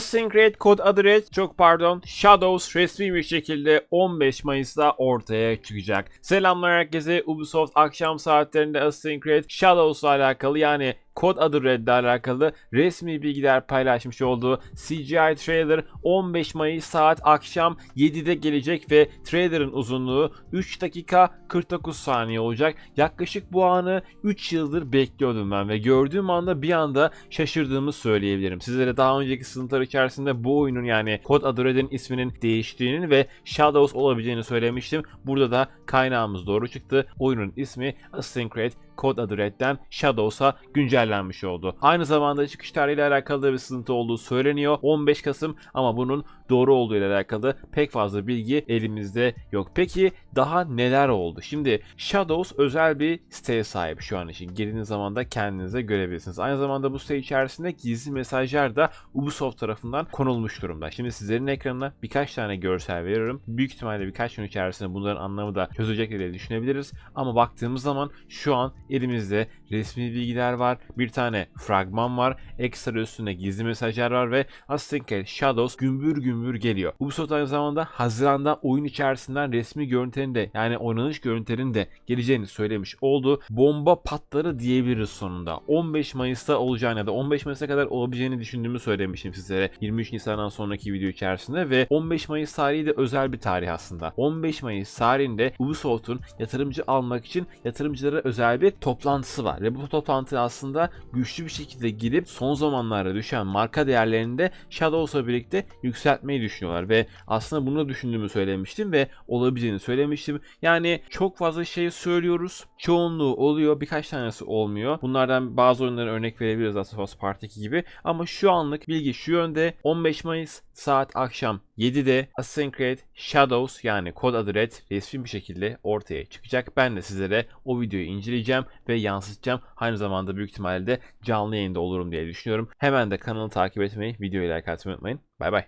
Creed kod adı Red, çok pardon, Shadows resmi bir şekilde 15 Mayıs'ta ortaya çıkacak. Selamlar herkese. Ubisoft akşam saatlerinde Assassin's Creed Shadows'la alakalı yani kod adı Red'le alakalı resmi bilgiler paylaşmış olduğu CGI trailer 15 Mayıs saat akşam 7'de gelecek ve trailer'ın uzunluğu 3 dakika 49 saniye olacak. Yaklaşık bu anı 3 yıldır bekliyordum ben ve gördüğüm anda bir anda şaşırdığımı söyleyebilirim. Sizlere daha önceki sınıflar içerisinde bu oyunun yani kod adı Red'in isminin değiştiğini ve Shadows olabileceğini söylemiştim. Burada da kaynağımız doğru çıktı. Oyunun ismi Assassin's Creed kod adı Red'den Shadows'a güncellenmiş oldu. Aynı zamanda çıkış tarihiyle alakalı bir sızıntı olduğu söyleniyor. 15 Kasım ama bunun doğru olduğu ile alakalı pek fazla bilgi elimizde yok. Peki daha neler oldu? Şimdi Shadows özel bir siteye sahip şu an için. Girdiğiniz zaman da kendinize görebilirsiniz. Aynı zamanda bu site içerisinde gizli mesajlar da Ubisoft tarafından konulmuş durumda. Şimdi sizlerin ekranına birkaç tane görsel veriyorum. Büyük ihtimalle birkaç gün içerisinde bunların anlamı da çözecek diye düşünebiliriz. Ama baktığımız zaman şu an elimizde resmi bilgiler var. Bir tane fragman var. Ekstra üstünde gizli mesajlar var ve Assassin's Creed Shadows gümbür gümbür geliyor. Ubisoft aynı zamanda Haziran'da oyun içerisinden resmi görüntülerin de yani oynanış görüntülerinin de geleceğini söylemiş oldu. Bomba patları diyebiliriz sonunda. 15 Mayıs'ta olacağını ya da 15 Mayıs'a kadar olabileceğini düşündüğümü söylemiştim sizlere 23 Nisan'dan sonraki video içerisinde ve 15 Mayıs tarihi de özel bir tarih aslında. 15 Mayıs tarihinde Ubisoft'un yatırımcı almak için yatırımcılara özel bir toplantısı var ve bu toplantı aslında güçlü bir şekilde girip son zamanlarda düşen marka değerlerini de Shadows'la birlikte yükseltmeyi düşünüyorlar ve aslında bunu düşündüğümü söylemiştim ve olabileceğini söylemiştim. Yani çok fazla şey söylüyoruz. Çoğunluğu oluyor. Birkaç tanesi olmuyor. Bunlardan bazı oyunlara örnek verebiliriz Last of Part 2 gibi. Ama şu anlık bilgi şu yönde. 15 Mayıs saat akşam 7'de Assassin's Creed Shadows yani kod adı Red resmi bir şekilde ortaya çıkacak. Ben de sizlere o videoyu inceleyeceğim ve yansıtacağım. Aynı zamanda büyük ihtimalle canlı yayında olurum diye düşünüyorum. Hemen de kanalı takip etmeyi, videoyu like atmayı unutmayın. Bay bay.